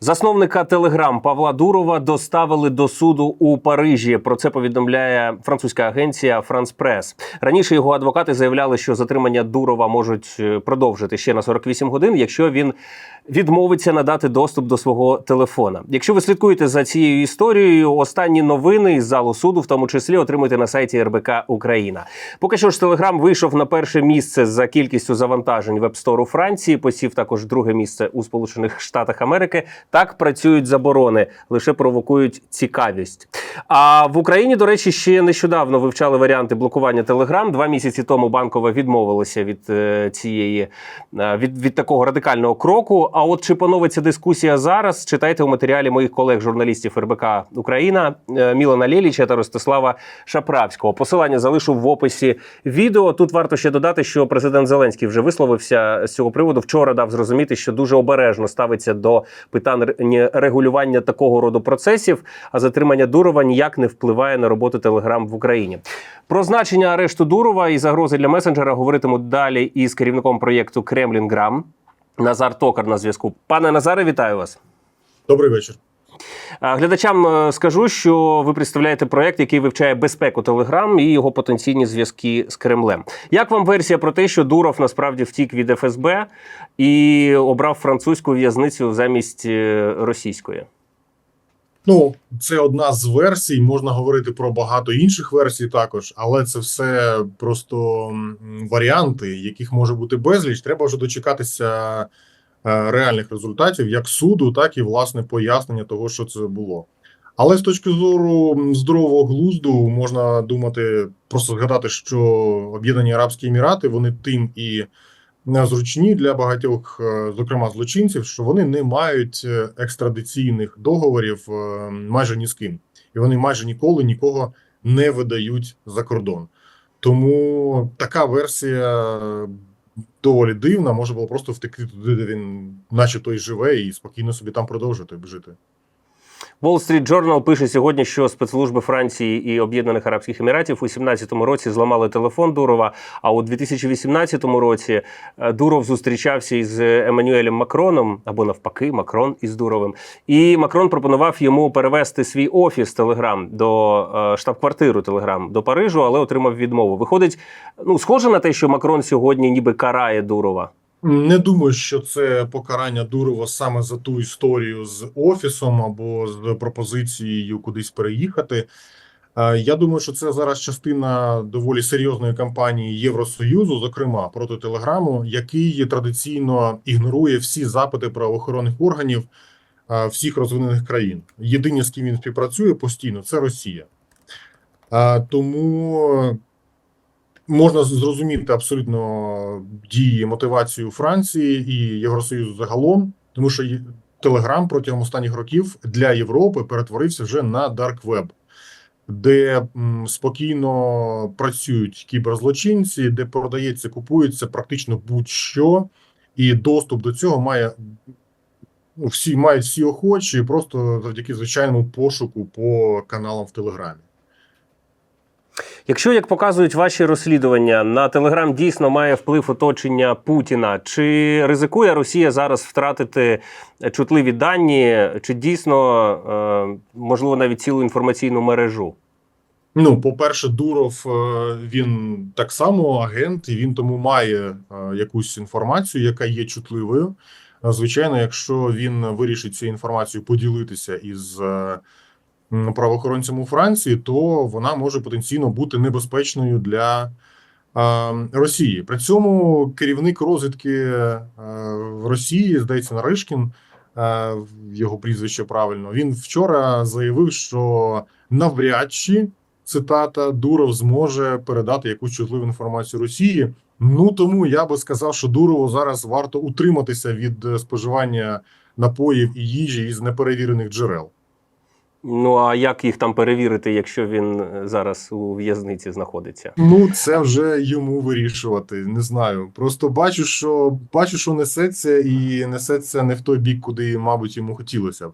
Засновника Телеграм Павла Дурова доставили до суду у Парижі. Про це повідомляє французька агенція Франс Прес. Раніше його адвокати заявляли, що затримання Дурова можуть е, продовжити ще на 48 годин, якщо він відмовиться надати доступ до свого телефона. Якщо ви слідкуєте за цією історією, останні новини із залу суду, в тому числі, отримуйте на сайті РБК Україна. Поки що ж Телеграм вийшов на перше місце за кількістю завантажень веб-стору Франції. Посів також друге місце у Сполучених Штатах Америки. Так працюють заборони, лише провокують цікавість. А в Україні, до речі, ще нещодавно вивчали варіанти блокування Телеграм. Два місяці тому банкова відмовилася від е, цієї е, від, від такого радикального кроку. А от чи поновиться дискусія зараз? Читайте у матеріалі моїх колег-журналістів РБК Україна е, Мілана Лєліча та Ростислава Шаправського. Посилання залишу в описі відео. Тут варто ще додати, що президент Зеленський вже висловився з цього приводу. Вчора дав зрозуміти, що дуже обережно ставиться до питань ре- регулювання такого роду процесів, а затримання Дурова ніяк не впливає на роботу Телеграм в Україні. Про значення арешту Дурова і загрози для месенджера говоритиму далі із керівником проєкту Кремлінграм. Назар Токар на зв'язку. Пане Назаре, вітаю вас. Добрий вечір. Глядачам е, скажу, що ви представляєте проект, який вивчає безпеку Телеграм і його потенційні зв'язки з Кремлем. Як вам версія про те, що Дуров насправді втік від ФСБ і обрав французьку в'язницю замість е, російської? Ну, це одна з версій. Можна говорити про багато інших версій також, але це все просто варіанти, яких може бути безліч. Треба вже дочекатися реальних результатів, як суду, так і власне пояснення того, що це було. Але з точки зору здорового глузду можна думати, просто згадати, що Об'єднані Арабські Емірати вони тим і незручні для багатьох, е, зокрема злочинців, що вони не мають е, екстрадиційних договорів е, майже ні з ким, і вони майже ніколи нікого не видають за кордон. Тому така версія е, доволі дивна. Може було просто втекти туди, де він, начебто, і живе, і спокійно собі там продовжити жити. Wall Street Journal пише сьогодні, що спецслужби Франції і Об'єднаних Арабських Еміратів у 2017 році зламали телефон Дурова. А у 2018 році е, Дуров зустрічався із Еммануелем Макроном або навпаки, Макрон із Дуровим. І Макрон пропонував йому перевести свій офіс Телеграм до е, штаб-квартиру Телеграм до Парижу, але отримав відмову. Виходить, ну схоже на те, що Макрон сьогодні ніби карає Дурова. Не думаю, що це покарання Дурова саме за ту історію з офісом або з пропозицією кудись переїхати. Е, Я думаю, що це зараз частина доволі серйозної кампанії Євросоюзу, зокрема проти Телеграму, який традиційно ігнорує всі запити правоохоронних органів е, всіх розвинених країн. Єдині, з ким він співпрацює постійно, це Росія. Е, Тому можна зрозуміти абсолютно дії, мотивацію Франції і Євросоюзу загалом, тому що Телеграм протягом останніх років для Європи перетворився вже на Web, де спокійно працюють кіберзлочинці, де продається, купується практично будь-що, і доступ до цього має ну, всі мають всі охочі, просто завдяки звичайному пошуку по каналам в Телеграмі. Якщо, як показують ваші розслідування, на Телеграм дійсно має вплив оточення Путіна, чи ризикує Росія зараз втратити чутливі дані, чи дійсно е, можливо навіть цілу інформаційну мережу? Ну, по-перше, Дуров е, він так само агент, і він тому має е, якусь інформацію, яка є чутливою. Е, Звичайно, якщо він вирішить цю інформацію поділитися із е, правоохоронцями у Франції, то вона може потенційно бути небезпечною для Росії. При цьому керівник розвідки в Росії, здається, Наришкін, його прізвище правильно. Він вчора заявив, що навряд чи цитата Дуров зможе передати якусь чутливу інформацію Росії. Ну тому я би сказав, що Дурову зараз варто утриматися від е, споживання напоїв і їжі із неперевірених джерел. Ну а як їх там перевірити, якщо він е, зараз у в'язниці знаходиться? Ну це вже йому вирішувати. Не знаю. Просто бачу, що бачу, що несеться, і несеться не в той бік, куди, мабуть, йому хотілося б.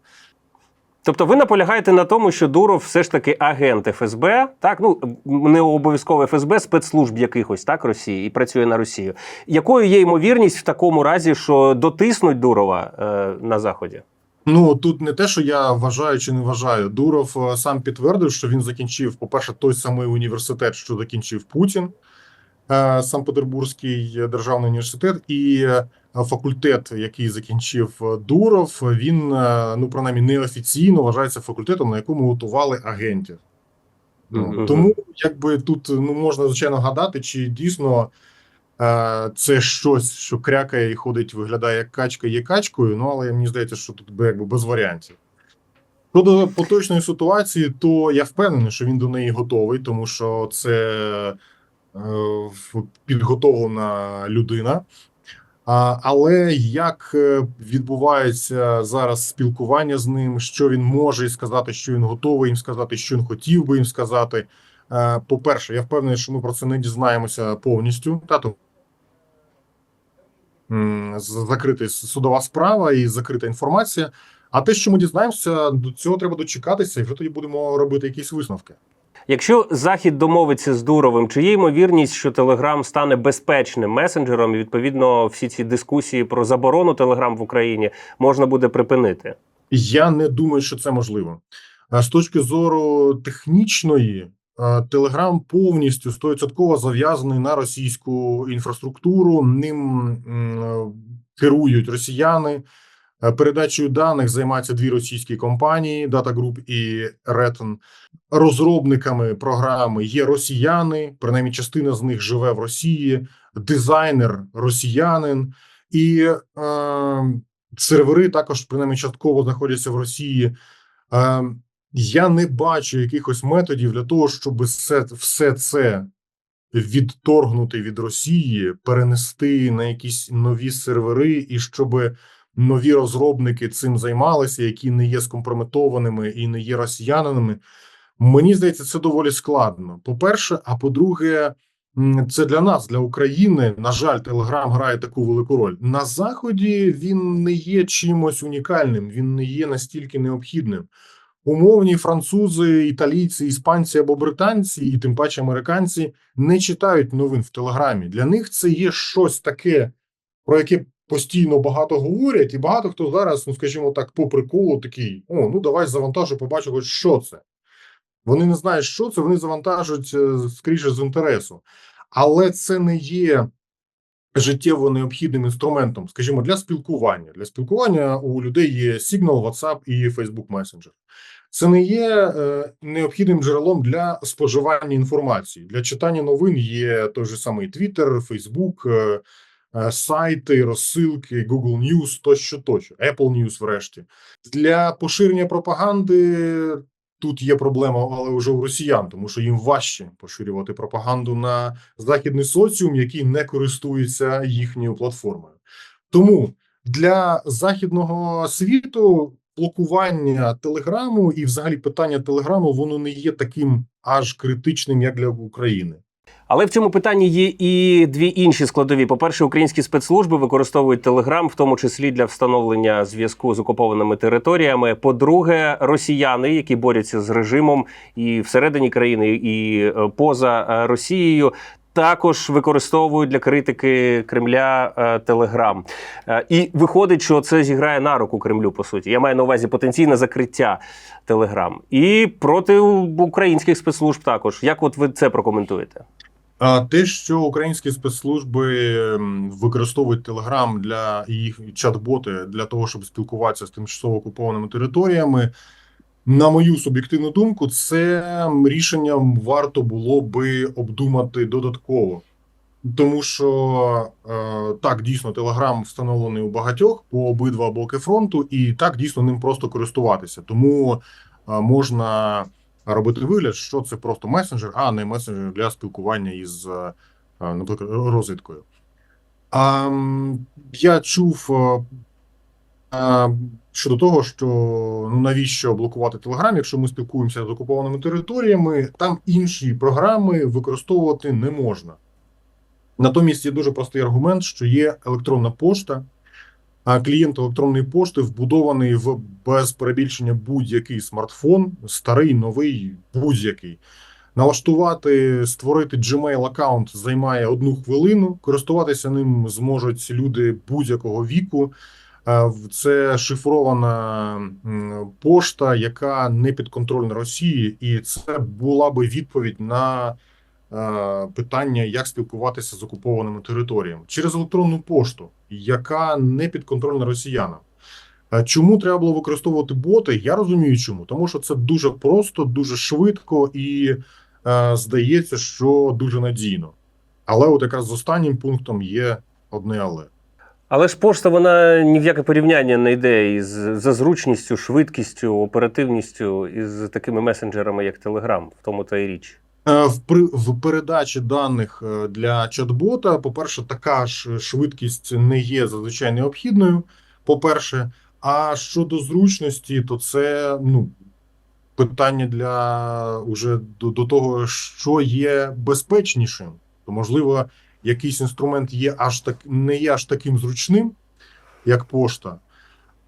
Тобто ви наполягаєте на тому, що Дуров все ж таки агент ФСБ, так ну не обов'язково ФСБ, спецслужб якихось так Росії і працює на Росію. Якою є ймовірність в такому разі, що дотиснуть Дурова е, на заході? Ну тут не те, що я вважаю чи не вважаю. Дуров е, сам підтвердив, що він закінчив, по-перше, той самий університет, що закінчив Путін, е, Санкт-Петербурзький державний університет, і е, факультет, який закінчив Дуров, він ну принаймні неофіційно вважається факультетом, на якому готували агентів. Ну, Мгм. Тому якби тут ну можна звичайно гадати, чи дійсно це щось, що крякає і ходить, виглядає як качка, є качкою. Ну але мені здається, що тут би, якби без варіантів. Щодо поточної ситуації, то я впевнений, що він до неї готовий, тому що це е, підготовлена людина. Але як е, відбувається зараз спілкування з ним, що він може сказати, що він готовий їм сказати, що він хотів би їм сказати. Е, По-перше, я впевнений, що ми про це не дізнаємося повністю. Та закрита судова справа і закрита інформація. А те, що ми дізнаємося, до цього треба дочекатися, і вже тоді будемо робити якісь висновки. Якщо Захід домовиться з Дуровим, чи є ймовірність, що Телеграм стане безпечним месенджером, і відповідно всі ці дискусії про заборону Телеграм в Україні можна буде припинити? Я не думаю, що це можливо. З точки зору технічної, Телеграм повністю 100% зав'язаний на російську інфраструктуру. Ним керують росіяни. Е, Передачею даних займаються дві російські компанії: Data Group і Reton. Розробниками програми є росіяни, принаймні частина з них живе в Росії, дизайнер росіянин, і е, сервери також принаймні частково знаходяться в Росії. Е, я не бачу якихось методів для того, щоб все, все це відторгнути від Росії, перенести на якісь нові сервери, і щоб нові розробники цим займалися, які не є скомпрометованими і не є росіянинами. Мені здається, це доволі складно. По-перше, а по-друге, це для нас, для України. На жаль, Телеграм грає таку велику роль. На заході він не є чимось унікальним, він не є настільки необхідним. Умовні французи, італійці, іспанці або британці, і тим паче американці не читають новин в Телеграмі. Для них це є щось таке, про яке постійно багато говорять, і багато хто зараз, ну скажімо так, по приколу такий: о, ну давай завантажу, побачу, хоч що це. Вони не знають, що це, вони завантажують е, скоріше з інтересу. Але це не є життєво необхідним інструментом, скажімо, для спілкування. Для спілкування у людей є Signal, WhatsApp і Facebook Messenger. Це не є е, необхідним джерелом для споживання інформації. Для читання новин є той же самий Twitter, Facebook, е, е, сайти, розсилки, Google News, тощо, тощо, Apple News, врешті. Для поширення пропаганди тут є проблема, але вже у росіян, тому що їм важче поширювати пропаганду на західний соціум, який не користується їхньою платформою. Тому для західного світу блокування телеграму і, взагалі, питання телеграму воно не є таким аж критичним, як для України. Але в цьому питанні є і дві інші складові. По-перше, українські спецслужби використовують Телеграм, в тому числі для встановлення зв'язку з окупованими територіями. По-друге, росіяни, які борються з режимом і всередині країни, і е, поза е, Росією. Також використовують для критики Кремля е, Телеграм, Е, і виходить, що це зіграє на руку Кремлю. По суті, я маю на увазі потенційне закриття Телеграм і проти українських спецслужб. Також як от ви це прокоментуєте? А те, що українські спецслужби використовують Телеграм для їх чат-боти для того, щоб спілкуватися з тимчасово окупованими територіями, на мою суб'єктивну думку, це рішенням варто було би обдумати додатково. Тому що е, так дійсно Телеграм встановлений у багатьох по обидва боки фронту, і так дійсно ним просто користуватися. Тому е, можна робити вигляд, що це просто месенджер, а не месенджер для спілкування із, е, наприклад, розвідкою. А, я чув е, щодо того, що ну навіщо блокувати Телеграм, якщо ми спілкуємося з окупованими територіями, там інші програми використовувати не можна. Натомість є дуже простий аргумент, що є електронна пошта, а клієнт електронної пошти вбудований в без перебільшення будь-який смартфон, старий, новий, будь-який. Налаштувати, створити Gmail аккаунт займає одну хвилину. Користуватися ним зможуть люди будь-якого віку. Е, Це шифрована пошта, яка не підконтрольна Росії, і це була би відповідь на е, питання, як спілкуватися з окупованими територіями через електронну пошту, яка не підконтрольна росіянам. Е, Чому треба було використовувати боти? Я розумію, чому, тому що це дуже просто, дуже швидко і здається, що дуже надійно. Але от якраз з останнім пунктом є одне але. Але ж пошта вона ні в яке порівняння не йде із за зручністю, швидкістю, оперативністю із такими месенджерами, як Telegram, в тому та й річ. Е, В, при, в передачі даних е, для чат-бота, по-перше, така ж швидкість не є зазвичай необхідною. По-перше, а щодо зручності, то це ну, питання для уже до, до того, що є безпечнішим. То, можливо, якийсь інструмент є аж так не є аж таким зручним, як пошта,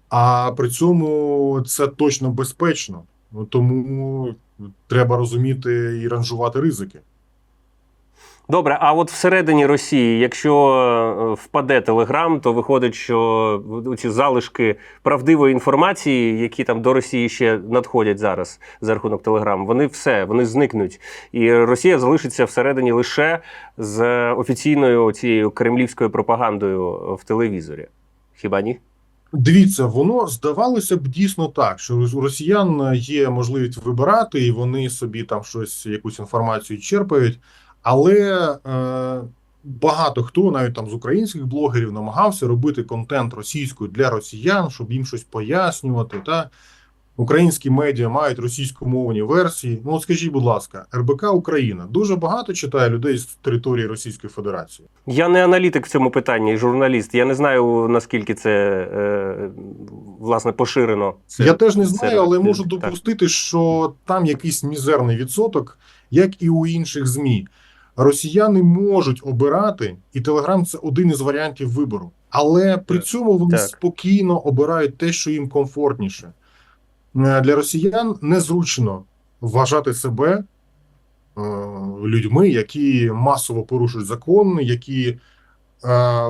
а при цьому це точно безпечно. Ну, Тому треба розуміти і ранжувати ризики. Добре, а от всередині Росії, якщо е, впаде Телеграм, то виходить, що ці залишки правдивої інформації, які там до Росії ще надходять зараз за рахунок Телеграм, вони все вони зникнуть. І Росія залишиться всередині лише з офіційною цією кремлівською пропагандою в телевізорі. Хіба ні? Дивіться, воно здавалося б дійсно так, що у росіян є можливість вибирати, і вони собі там щось, якусь інформацію черпають. Але е, багато хто, навіть там з українських блогерів, намагався робити контент російською для росіян, щоб їм щось пояснювати. Та українські медіа мають російськомовні версії. Ну, от скажіть, будь ласка, РБК Україна дуже багато читає людей з території Російської Федерації. Я не аналітик в цьому питанні, журналіст. Я не знаю наскільки це е, власне поширено. Це, Я теж не знаю, але можу так. допустити, що там якийсь мізерний відсоток, як і у інших ЗМІ. Росіяни можуть обирати, і Телеграм це один із варіантів вибору. Але при цьому вони Так. спокійно обирають те, що їм комфортніше. Е, Для росіян незручно вважати себе е, людьми, які масово порушують закон, які е,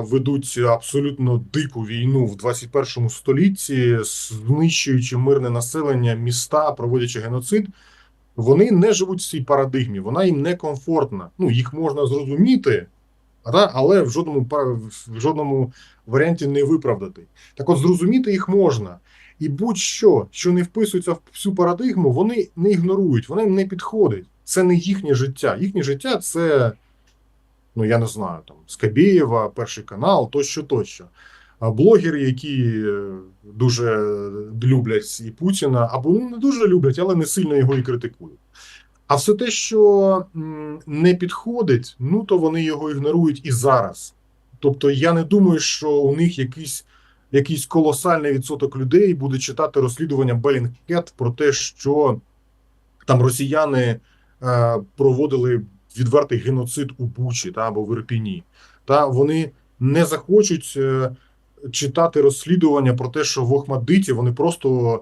ведуть абсолютно дику війну в 21 столітті, знищуючи мирне населення, міста, проводячи геноцид. Вони не живуть в цій парадигмі, вона їм не комфортна. Ну, їх можна зрозуміти, але в жодному в жодному варіанті не виправдати. Так от зрозуміти їх можна. І будь-що, що не вписується в цю парадигму, вони не ігнорують, вони не підходять. Це не їхнє життя. Їхнє життя це, ну я не знаю, там Скабєєва, перший канал, тощо, тощо. Блогери, які е, дуже люблять і Путіна, або ну, не дуже люблять, але не сильно його і критикують. А все те, що не підходить, ну то вони його ігнорують і зараз. Тобто, я не думаю, що у них якийсь, якийсь колосальний відсоток людей буде читати розслідування Белінгкет про те, що там росіяни е, проводили відвертий геноцид у Бучі та або в Ірпіні. Та вони не захочуть е, читати розслідування про те, що в Охмадиті вони просто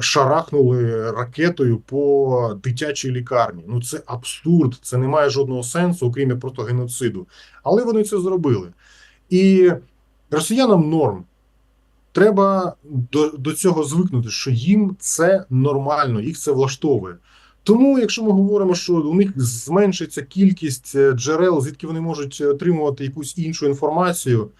шарахнули ракетою по дитячій лікарні. Ну це абсурд, це не має жодного сенсу, окрім просто геноциду. Але вони це зробили. І росіянам норм. Треба до, до цього звикнути, що їм це нормально, їх це влаштовує. Тому, якщо ми говоримо, що у них зменшиться кількість е, джерел, звідки вони можуть отримувати якусь іншу інформацію,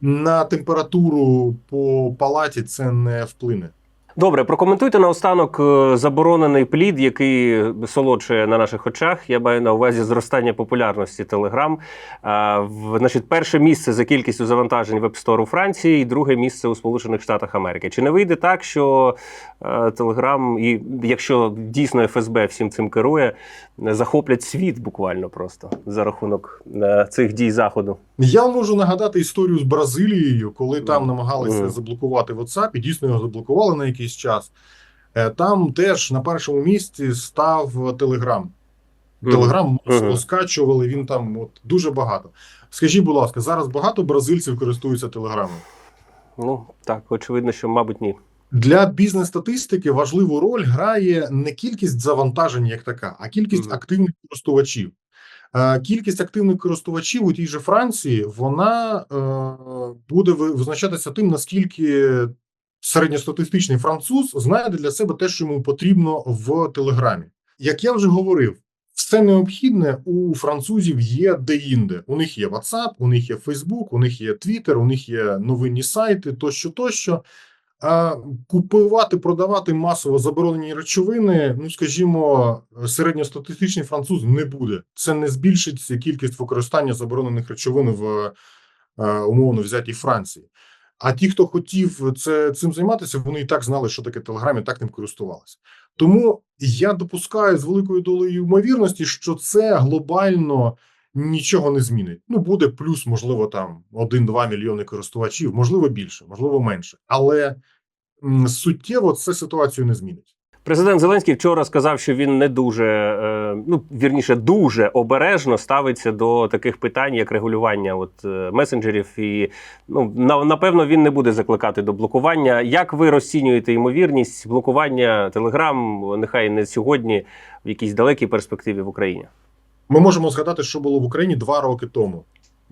на температуру по палаті це не вплине. Добре, прокоментуйте наостанок е, заборонений плід, який солодшує на наших очах. Я маю на увазі зростання популярності в, значить, перше місце за кількістю завантажень в App Store у Франції, і друге місце у Сполучених Штатах Америки. Чи не вийде так, що Telegram, і якщо дійсно ФСБ всім цим керує, захоплять світ буквально просто за рахунок е, цих дій заходу? Я можу нагадати історію з Бразилією, коли там намагалися заблокувати WhatsApp, і дійсно його заблокували на якийсь час. Е, Там теж на першому місці став. Телеграм Мгм. розкачували, він там от дуже багато. Скажіть, будь ласка, зараз багато бразильців користуються телеграмом. Ну так, очевидно, що, мабуть, ні. Для бізнес-статистики важливу роль грає не кількість завантажень як така, а кількість активних користувачів. Е, Кількість активних користувачів у тій же Франції вона е, буде визначатися тим, наскільки середньостатистичний француз знайде для себе те, що йому потрібно в Телеграмі. Як я вже говорив, все необхідне у французів є де-інде. У них є WhatsApp, у них є Facebook, у них є Twitter, у них є новинні сайти, тощо, тощо. Купувати, продавати масово заборонені речовини, ну скажімо, середньостатистичний француз не буде. Це не збільшить кількість використання заборонених речовин в е, умовно взятій Франції. А ті, хто хотів це цим займатися, вони і так знали, що таке Телеграм, і так ним користувалися. Тому я допускаю з великою долею ймовірності, що це глобально нічого не змінить. Ну буде плюс, можливо, там 1-2 мільйони користувачів, можливо, більше, можливо, менше. Але суттєво це ситуацію не змінить. Президент Зеленський вчора сказав, що він не дуже, е, ну вірніше, дуже обережно ставиться до таких питань, як регулювання от е, месенджерів. І ну напевно він не буде закликати до блокування. Як ви розцінюєте ймовірність блокування Телеграм? Нехай не сьогодні, в якійсь далекій перспективі в Україні? Ми можемо згадати, що було в Україні два роки тому,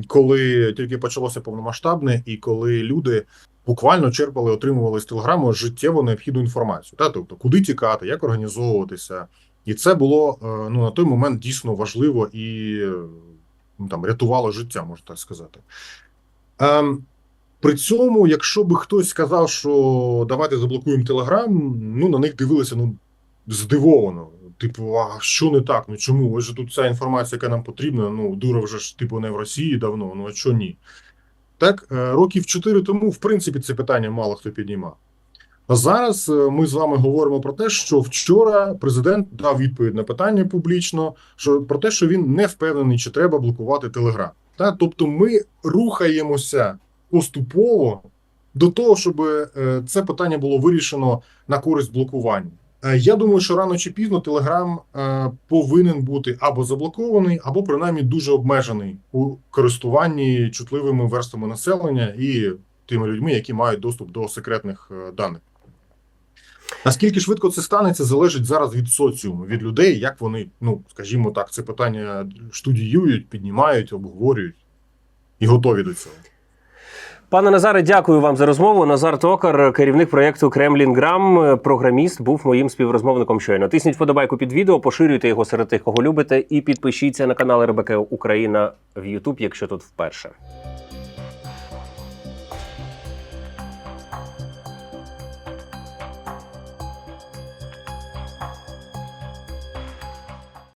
коли тільки почалося повномасштабне, і коли люди буквально черпали, отримували з телеграму життєво необхідну інформацію. Та тобто, куди тікати, як організовуватися, і це було е, ну на той момент дійсно важливо і ну, там рятувало життя, можна так сказати. Ем, при цьому, якщо би хтось сказав, що давайте заблокуємо Телеграм, ну на них дивилися ну здивовано. Типу, а що не так? Ну чому? Ось же тут ця інформація, яка нам потрібна. Ну, Дуров вже ж типу не в Росії давно. Ну а що ні? Так, е, років чотири тому, в принципі, це питання мало хто піднімав. А зараз е, ми з вами говоримо про те, що вчора президент дав відповідь на питання публічно, що про те, що він не впевнений, чи треба блокувати Телеграм. Та? Тобто ми рухаємося поступово до того, щоб е, це питання було вирішено на користь блокування. Е, Я думаю, що рано чи пізно Телеграм е, повинен бути або заблокований, або принаймні дуже обмежений у користуванні чутливими верствами населення і тими людьми, які мають доступ до секретних е, даних. Наскільки швидко це станеться, залежить зараз від соціуму, від людей, як вони, ну скажімо так, це питання студіюють, піднімають, обговорюють і готові до цього. Пане Назаре, дякую вам за розмову. Назар Токар, керівник проєкту Кремлінграм, програміст, був моїм співрозмовником щойно. Тисніть вподобайку під відео, поширюйте його серед тих, кого любите, і підпишіться на канал РБК Україна в Ютуб, якщо тут вперше.